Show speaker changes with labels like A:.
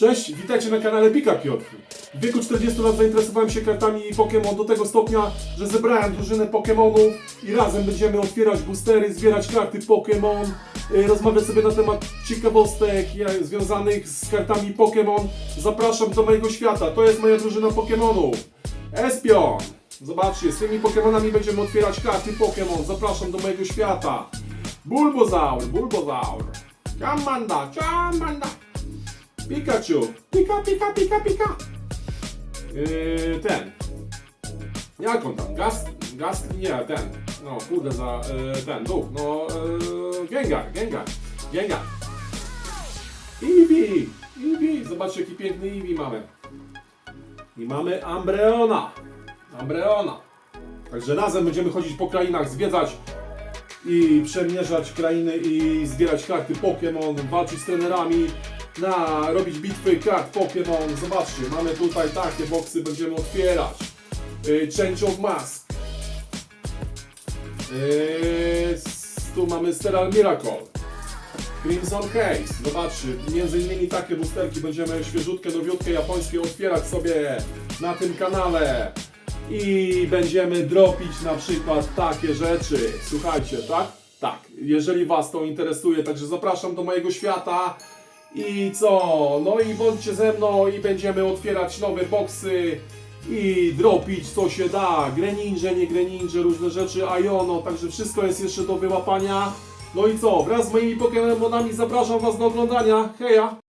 A: Cześć, witajcie na kanale Pika Piotr. W wieku 40 lat zainteresowałem się kartami Pokémon do tego stopnia, że zebrałem drużynę Pokémonów i razem będziemy otwierać boostery, zbierać karty Pokémon, y, rozmawiać sobie na temat ciekawostek związanych z kartami Pokémon. Zapraszam do mojego świata, to jest moja drużyna Pokémonów. Espion! Zobaczcie, z tymi Pokémonami będziemy otwierać karty Pokémon. Zapraszam do mojego świata. Bulbozaur, Bulbozaur. Chamanda, Chamanda. Pikachu! Pika, pika, pika, pika! Yy, ten. Jak on tam? Gast, gast, nie, ten. No, kurde, za yy, ten, duch. No, yy, Gengar, Gengar, Gengar. Eevee, Eevee. Zobaczcie, jaki piękny Eevee mamy. I mamy Ambreona. Ambreona. Także razem będziemy chodzić po krainach, zwiedzać i przemierzać krainy i zbierać karty Pokémon, walczyć z trenerami, na robić bitwy kart Pokémon. Zobaczcie, mamy tutaj takie boksy, będziemy otwierać. Yy, Change of Mask. S- tu mamy Steral Miracle. Crimson Haze. Zobaczcie, między innymi takie boosterki będziemy świeżutkie, nowiutkie, japońskie otwierać sobie na tym kanale. I będziemy dropić na przykład takie rzeczy. Słuchajcie, tak? Tak, jeżeli Was to interesuje, także zapraszam do mojego świata. I co? No i bądźcie ze mną i będziemy otwierać nowe boksy i dropić co się da. Greninja, nie Greninja, różne rzeczy, Iono, także wszystko jest jeszcze do wyłapania. No i co? Wraz z moimi Pokémonami zapraszam Was do oglądania. Heja!